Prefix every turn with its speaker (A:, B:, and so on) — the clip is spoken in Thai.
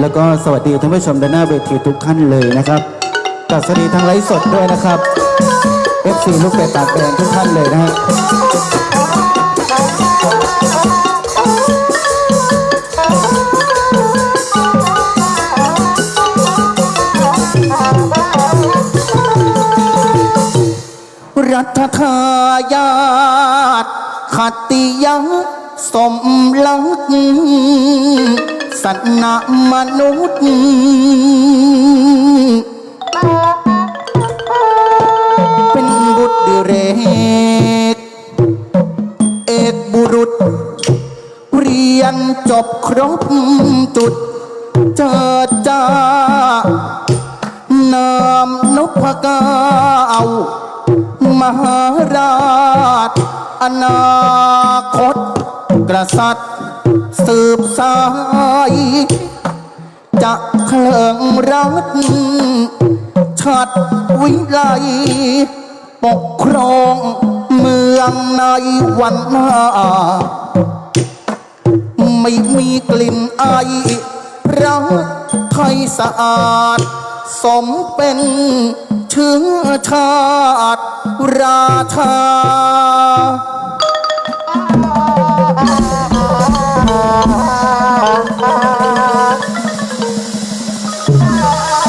A: แล้วก็สวัสดีท่านผู้ชมด้านหน้าเวทีทุกท่านเลยนะครับกับสวัสดีทางไลฟ์สดด้วยนะครับ FC ลูกเป็ดตากแดงทุกท่านเลยนะฮะรัฐทายาทขัตติยังสมลักษ ณ์สัตนมนุษย์เป็นบุตรดิเรก เอกบุรุษ เรียนจบครบจุดเจอจ้านามนพกาเก้ามหาราช อนาคต กษัตริย์ สืบสาย จะเคลิงรัฐชัดวิไลปกครองเมืองในวันหน้า ไม่มีกลิ่นไอพระไทยสะอาด สมเป็นเชื้อชาติราชา